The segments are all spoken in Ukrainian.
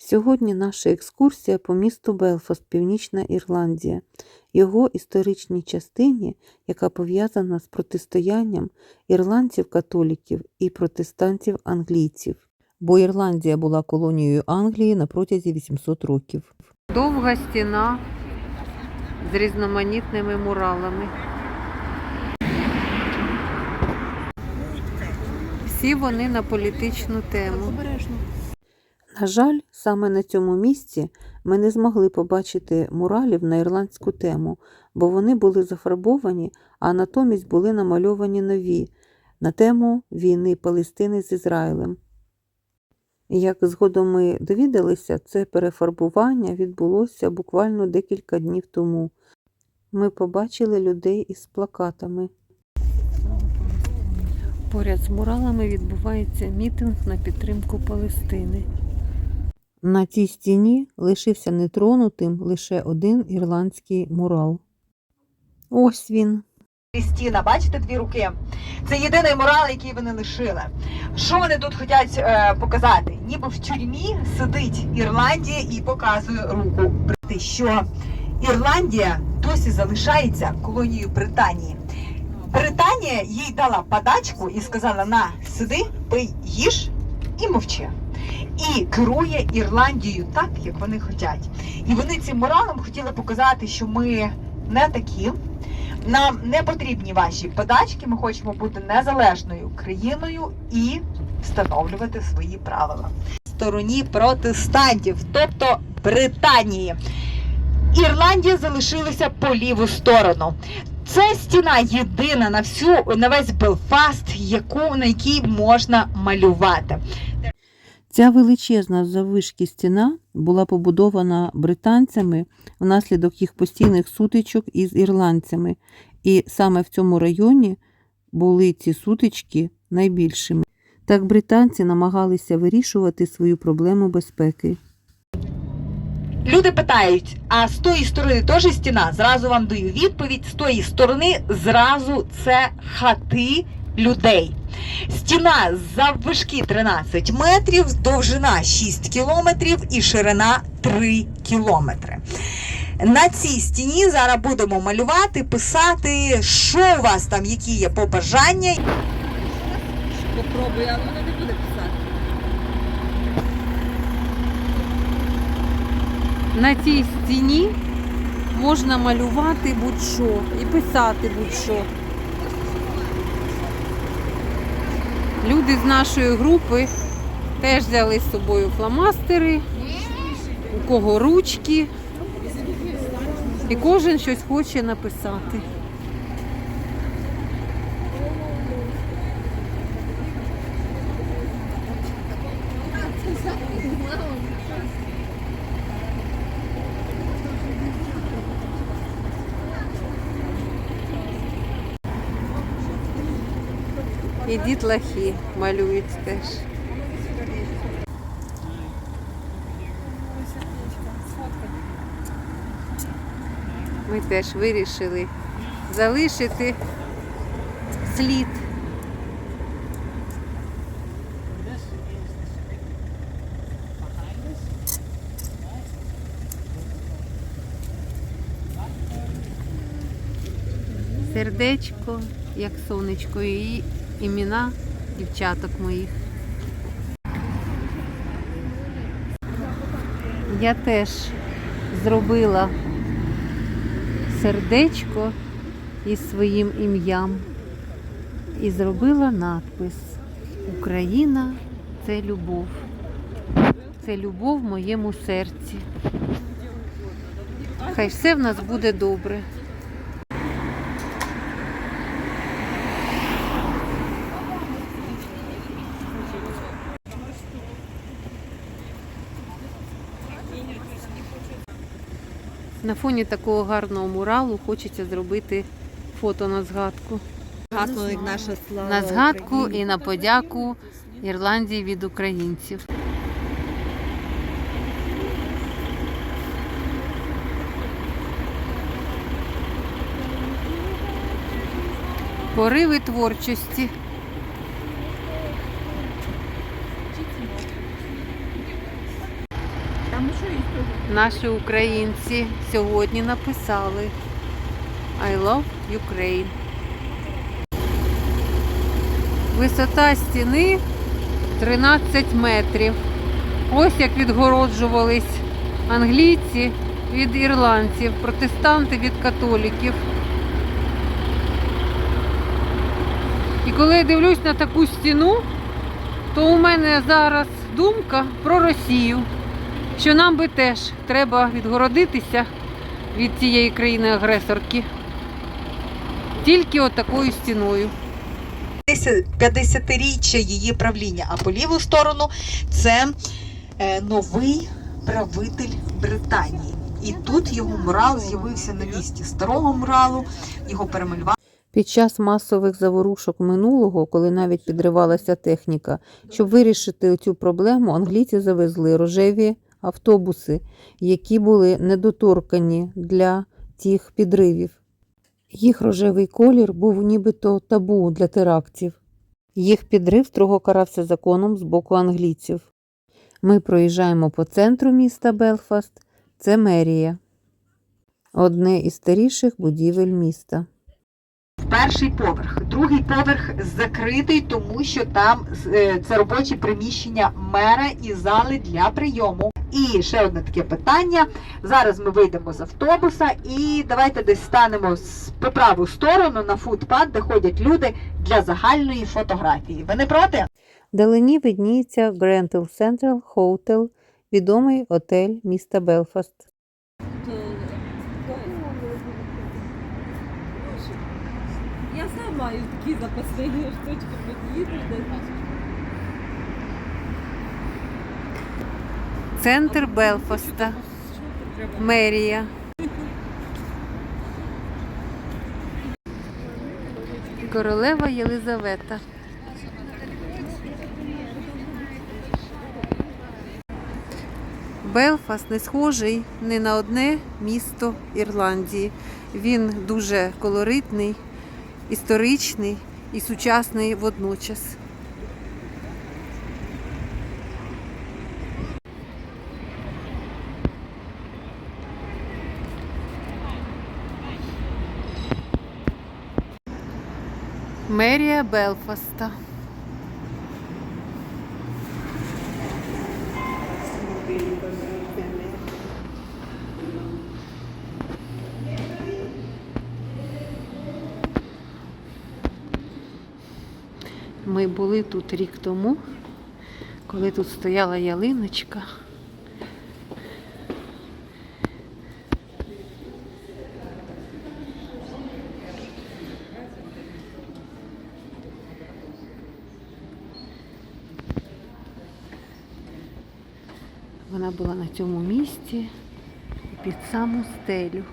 Сьогодні наша екскурсія по місту Белфаст, Північна Ірландія, його історичній частині, яка пов'язана з протистоянням ірландців-католіків і протестантів-англійців, бо Ірландія була колонією Англії на протязі 800 років. Довга стіна з різноманітними муралами. Всі вони на політичну тему. На жаль, саме на цьому місці ми не змогли побачити муралів на ірландську тему, бо вони були зафарбовані, а натомість були намальовані нові на тему війни Палестини з Ізраїлем. Як згодом ми довідалися, це перефарбування відбулося буквально декілька днів тому. Ми побачили людей із плакатами. Поряд з муралами відбувається мітинг на підтримку Палестини. На цій стіні лишився нетронутим лише один ірландський мурал. Ось він. Стіна, бачите дві руки? Це єдиний морал, який вони лишили. Що вони тут хочуть е, показати? Ніби в тюрмі сидить Ірландія і показує руку. Що Ірландія досі залишається колонією Британії. Британія їй дала подачку і сказала: на, сиди, пий, їж і мовчи. І керує Ірландією так, як вони хочуть. І вони цим моралом хотіли показати, що ми не такі. Нам не потрібні ваші подачки. Ми хочемо бути незалежною країною і встановлювати свої правила. Стороні протестантів, тобто Британії. Ірландія залишилася по ліву сторону. Це стіна єдина на всю на весь Белфаст, яку на якій можна малювати. Ця величезна заввишки стіна була побудована британцями внаслідок їх постійних сутичок із ірландцями, і саме в цьому районі були ці сутички найбільшими. Так британці намагалися вирішувати свою проблему безпеки. Люди питають: а з тої сторони теж стіна? Зразу вам даю відповідь: з тої сторони зразу це хати людей. Стіна заввишки 13 метрів, довжина 6 кілометрів і ширина 3 кілометри. На цій стіні зараз будемо малювати, писати, що у вас там, які є побажання. Попробуй, але вона не буде писати. На цій стіні можна малювати будь-що і писати будь-що. Люди з нашої групи теж взяли з собою фломастери, у кого ручки. І кожен щось хоче написати. Дітлахи малюють теж. Ми теж вирішили залишити слід. Сердечко, як сонечко, і імена дівчаток моїх. Я теж зробила сердечко із своїм ім'ям і зробила надпис Україна це любов. Це любов в моєму серці. Хай все в нас буде добре. На фоні такого гарного муралу хочеться зробити фото на згадку. Наша слава. На згадку і на подяку Ірландії від українців. Пориви творчості. Там що є теж? Наші українці сьогодні написали I love Ukraine. Висота стіни 13 метрів. Ось як відгороджувались англійці від ірландців, протестанти від католіків. І коли я дивлюсь на таку стіну, то у мене зараз думка про Росію що нам би теж треба відгородитися від цієї країни-агресорки. Тільки отакою стіною. 50-річчя її правління, а по ліву сторону це е, новий правитель Британії. І тут його мурал з'явився на місці старого муралу, його перемалювали. Під час масових заворушок минулого, коли навіть підривалася техніка, щоб вирішити цю проблему, англійці завезли рожеві автобуси, які були недоторкані для тих підривів. Їх рожевий колір був нібито табу для терактів. Їх підрив строго карався законом з боку англійців. Ми проїжджаємо по центру міста Белфаст. Це мерія, одне із старіших будівель міста. Перший поверх, другий поверх закритий, тому що там е, це робочі приміщення мера і зали для прийому. І ще одне таке питання. Зараз ми вийдемо з автобуса і давайте десь станемо по праву сторону на футпад, де ходять люди для загальної фотографії. Ви не проти? Вдалині видніється Grand Central Hotel, відомий отель міста Белфаст. То... Я сам маю запасні штучки, під'їдеш десь. Центр Белфаста, мерія. Королева Єлизавета. Белфаст не схожий ні на одне місто Ірландії. Він дуже колоритний, історичний і сучасної водночас. Мерія Белфаста. Ми були тут рік тому, коли тут стояла ялиночка. Вона була на цьому місці під саму стелю.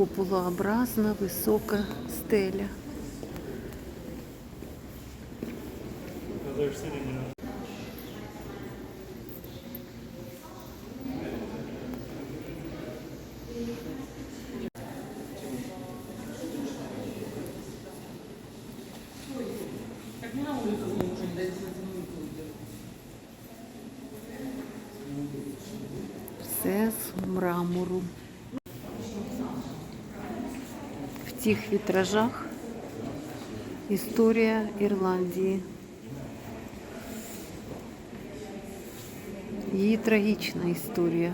Куполообразна висока стеля. Все з мрамору. В цих вітражах історія Ірландії. Її трагічна історія.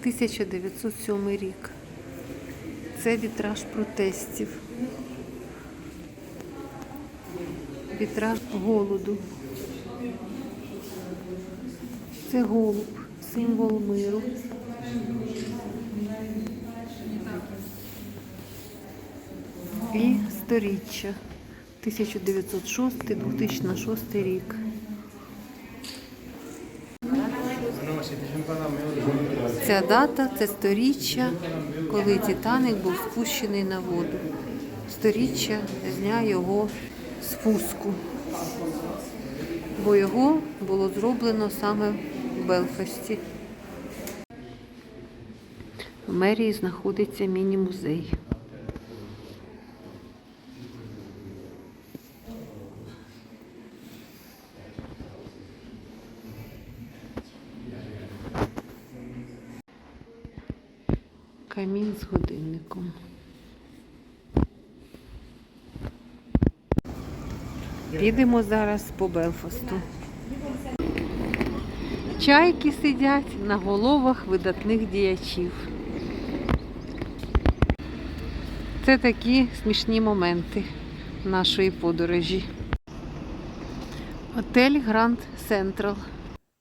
Тисяча дев'ятсот сьомий рік. Це вітраж протестів. Вітраж голоду. Це голуб, символ миру. І сторіччя 1906-2006 рік. Ця дата це сторіччя, коли Титаник був спущений на воду. Сторіччя з дня його спуску, бо його було зроблено саме в Белфасті. В мерії знаходиться міні-музей. Камін з годинником. Підемо зараз по Белфасту. Чайки сидять на головах видатних діячів. Це такі смішні моменти нашої подорожі. Отель Гранд Централ.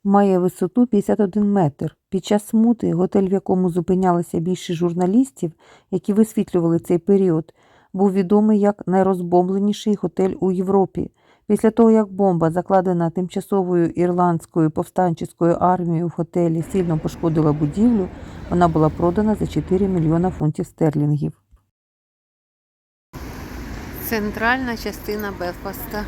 Має висоту 51 метр. Під час смути готель, в якому зупинялися більше журналістів, які висвітлювали цей період, був відомий як найрозбомбленіший готель у Європі. Після того, як бомба, закладена тимчасовою ірландською повстанческою армією в готелі, сильно пошкодила будівлю, вона була продана за 4 мільйона фунтів стерлінгів. Центральна частина Белфаста.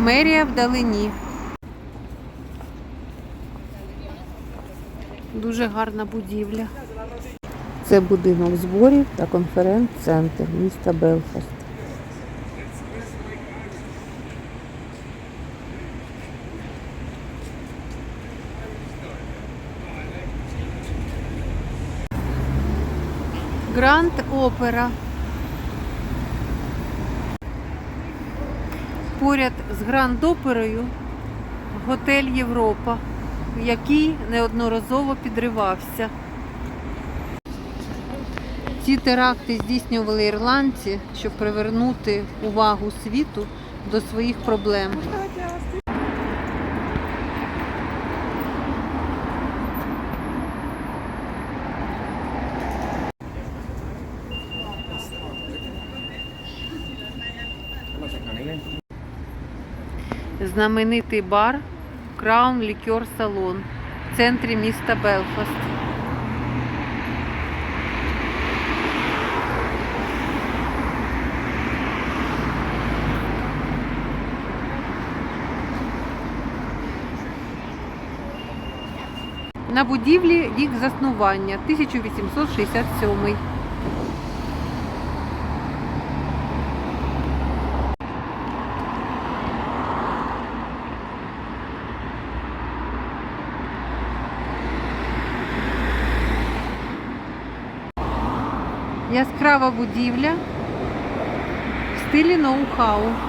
Мерія вдалині. Дуже гарна будівля. Це будинок зборів та конференц-центр міста Белфаст. Гранд Опера. Поряд з Гранд Оперою готель Європа, який неодноразово підривався. Ці теракти здійснювали ірландці, щоб привернути увагу світу до своїх проблем. Знаменитий бар Краун Лікер Салон в центрі міста Белфаст. На будівлі рік заснування 1867. Яскрава будівля в стилі ноу-хау.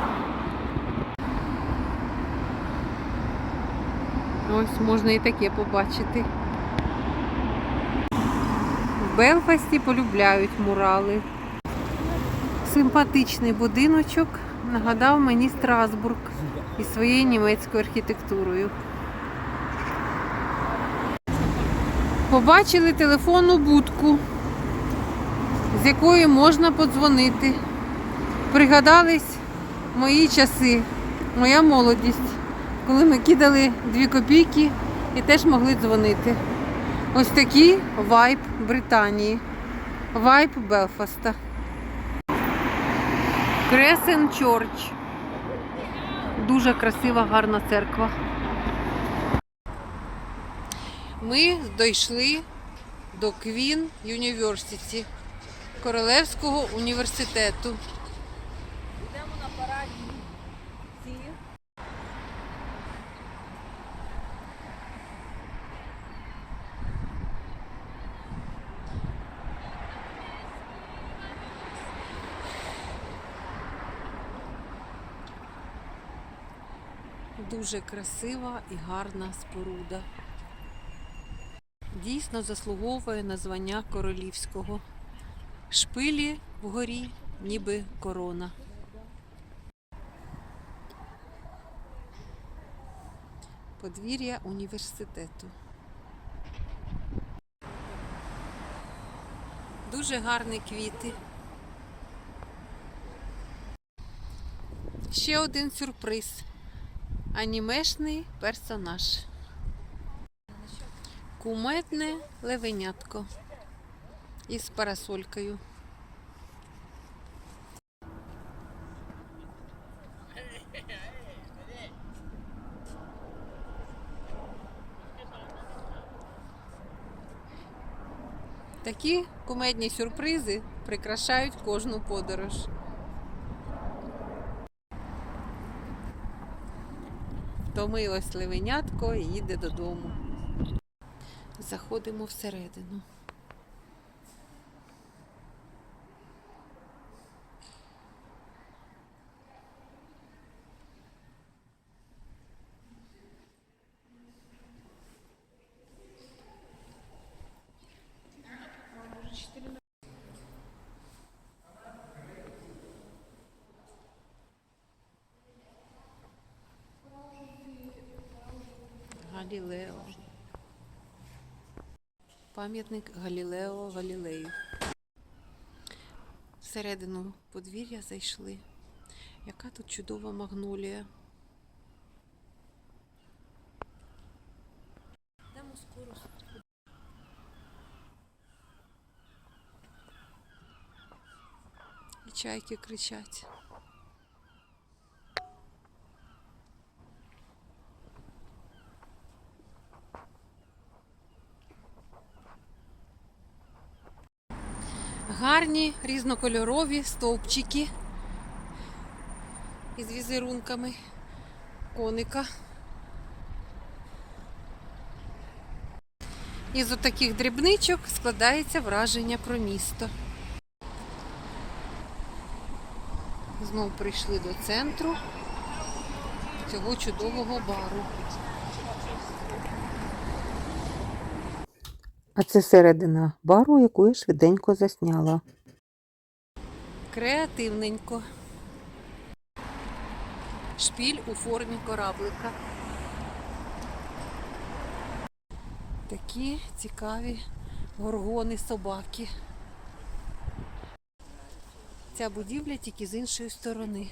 Ось можна і таке побачити. В Белфасті полюбляють мурали. Симпатичний будиночок нагадав мені Страсбург із своєю німецькою архітектурою. Побачили телефонну будку, з якої можна подзвонити. Пригадались мої часи, моя молодість коли ми кидали дві копійки і теж могли дзвонити. Ось такий вайб Британії, вайб Белфаста. Кресен Чорч. Дуже красива, гарна церква. Ми дійшли до Квін Юніверситі Королевського університету. Йдемо на парадні ці. Дуже красива і гарна споруда. Дійсно заслуговує на звання королівського. Шпилі вгорі, ніби корона. Подвір'я університету. Дуже гарні квіти. Ще один сюрприз. Анімешний персонаж. Куметне левенятко. І з парасолькою. Такі кумедні сюрпризи прикрашають кожну подорож. Втомилось ливенятко і їде додому. Заходимо всередину. Галілео. Пам'ятник Галілео Галілею. Всередину подвір'я зайшли. Яка тут чудова магнолія. Дамо скоро. І чайки кричать. Гарні різнокольорові стовпчики із візерунками коника. Із отаких дрібничок складається враження про місто. Знову прийшли до центру цього чудового бару. А це середина бару, яку я швиденько засняла. Креативненько. Шпіль у формі кораблика. Такі цікаві горгони собаки. Ця будівля тільки з іншої сторони.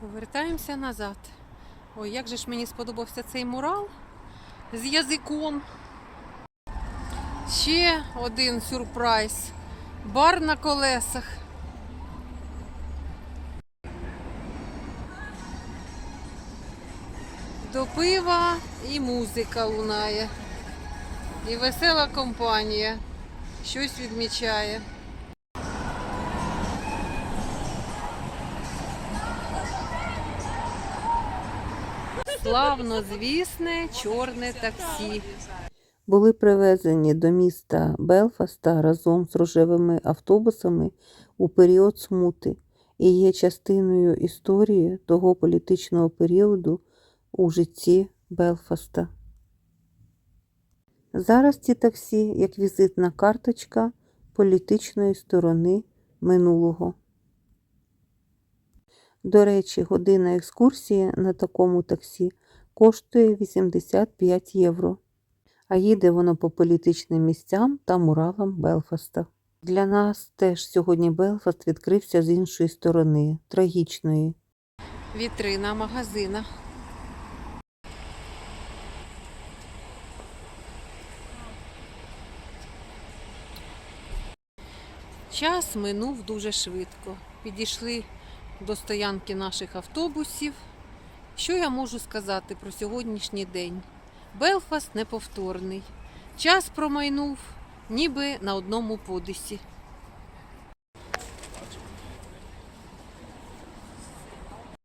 Повертаємося назад. Ой, як же ж мені сподобався цей мурал з язиком. Ще один сюрприз. Бар на колесах. До пива і музика лунає. І весела компанія щось відмічає. Славно звісне чорне таксі. Були привезені до міста Белфаста разом з рожевими автобусами у період смути і є частиною історії того політичного періоду у житті Белфаста. Зараз ці таксі як візитна карточка політичної сторони минулого. До речі, година екскурсії на такому таксі коштує 85 євро, а їде воно по політичним місцям та муралам Белфаста. Для нас теж сьогодні Белфаст відкрився з іншої сторони, трагічної. Вітрина магазина. Час минув дуже швидко. Підійшли до стоянки наших автобусів. Що я можу сказати про сьогоднішній день? Белфаст неповторний. Час промайнув, ніби на одному подисі.